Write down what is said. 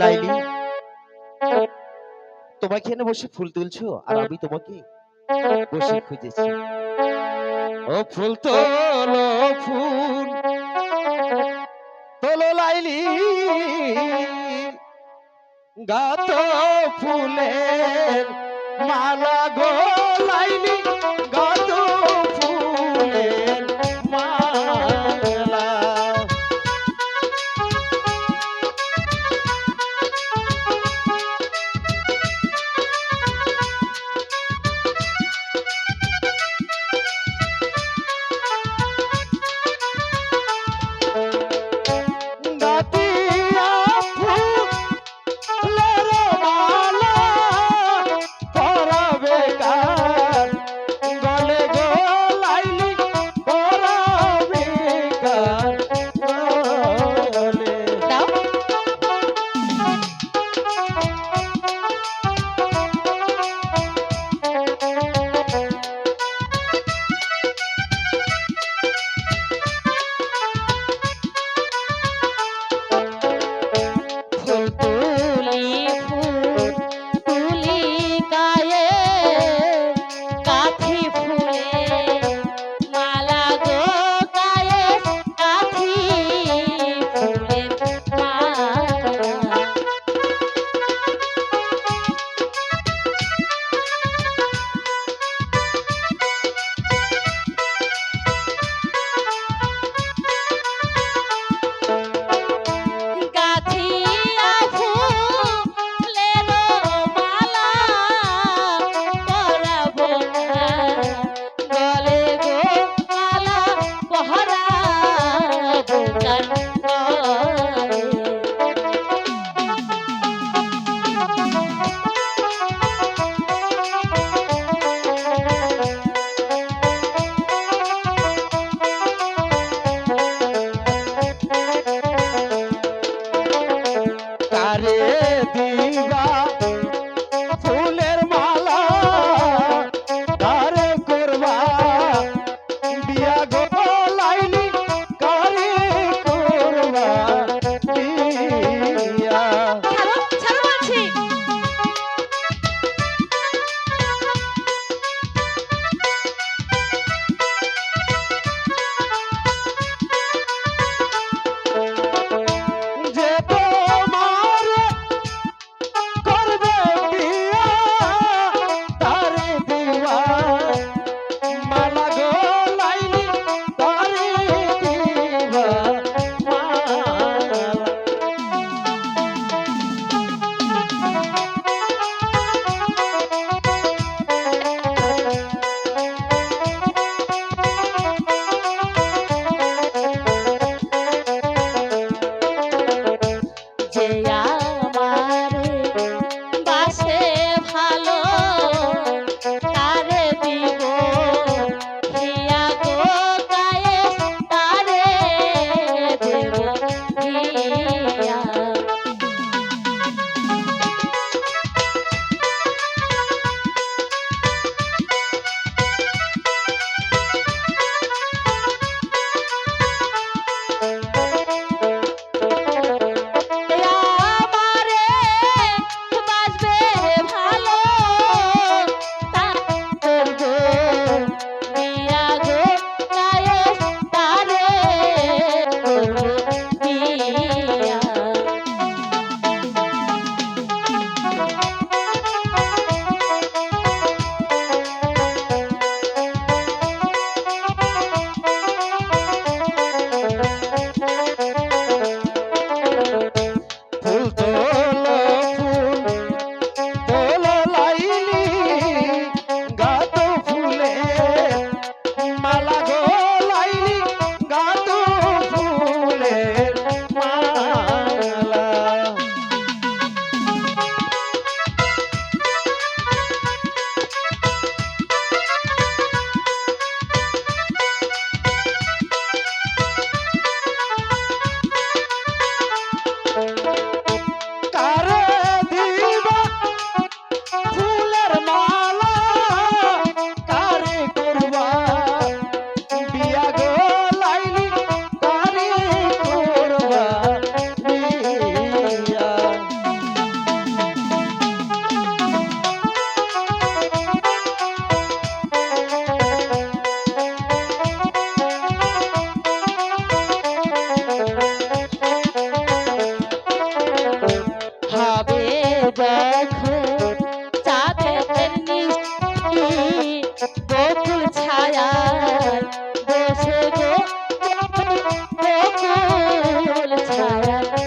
লাইলি, তোমাকে এখানে বসে ফুল তুলছো, আর আমি তোমাকে বসে খুঁজেছি। ও ফুল তোলো ফুল তোলো লাইলি গাত ফুলের মালা গো লাইলি। যখন চাঁদের নিচে বকুল ছায়া বসে গো বকুল ছায়া